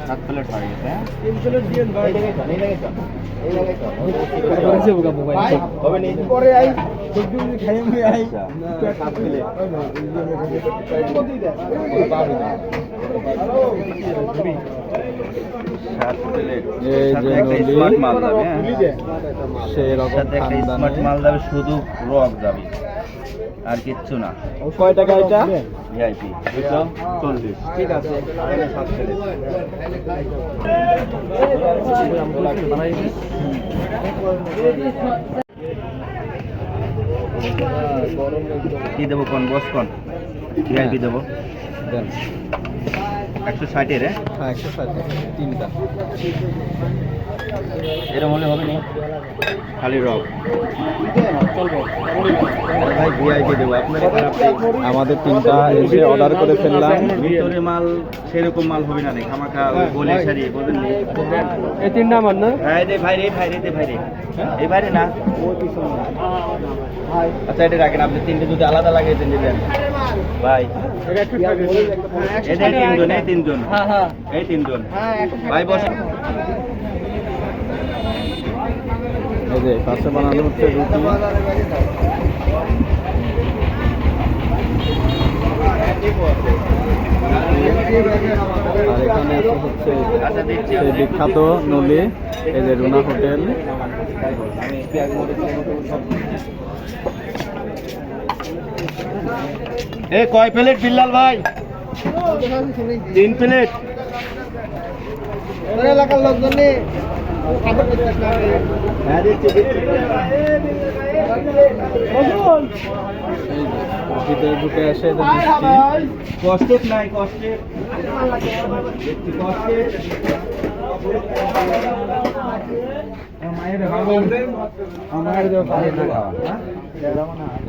সাত প্লেট হয়ে? গেছে হ্যাঁ? সেই রকম মাল যাবে শুধু রক যাবে। আর কিচ্ছু না। কয় টাকা এটা? ভিআইপি। ঠিক আছে। কি দেবো কোন? বস কোন? ভিআইপি দেবো? দেন। একশো ষাটের হ্যাঁ? হ্যাঁ একশো ষাট তিনটা। এরকম হলে হবে না। খালি রক ভাই ভিআইপি দেবো। আপনার আমাদের তিনটা এসে অর্ডার করে ফেললাম। ভিতরে মাল সেরকম মাল হবে না রে। খামাখা বলে সারি বোঝেন নি? এই তিনটা আমার না? ভাই রে ভাই রে ভাই রে ভাই রে। এই ভাই রে না। আচ্ছা এটা রাখেন। আপনি তিনটে যদি আলাদা লাগে তিনটে দেন ভাই। এদের তিনজন এই তিনজন। এই তিনজন। ভাই বসেন এই যে পাশে বানানো হচ্ছে রুটি। আর এখানে হচ্ছে সেই বিখ্যাত নলি এই যে রুনা হোটেল। এ কয় প্লেট বিল্লাল ভাই? তিন প্লেট? এলাকার লোকজন হ্যাঁ দিচ্ছি দিচ্ছি এই যে ভিতরে ঢুকে আসে এদের নাই কষ্টে দেখছি কষ্টে আমার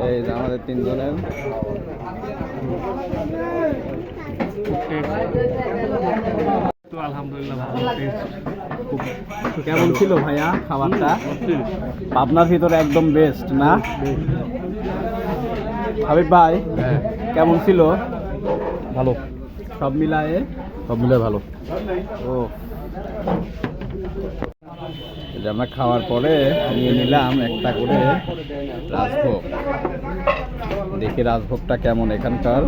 এই যে আমাদের কেমন ছিল ভাইয়া খাবারটা? আপনার ভিতরে একদম বেস্ট না? হাবিব ভাই কেমন ছিল? ভালো। সব মিলায়ে? সব মিলায়ে ভালো। ও। আমরা খাওয়ার পরে নিয়ে নিলাম একটা করে রাজভোগ। দেখি রাজভোগটা কেমন এখানকার।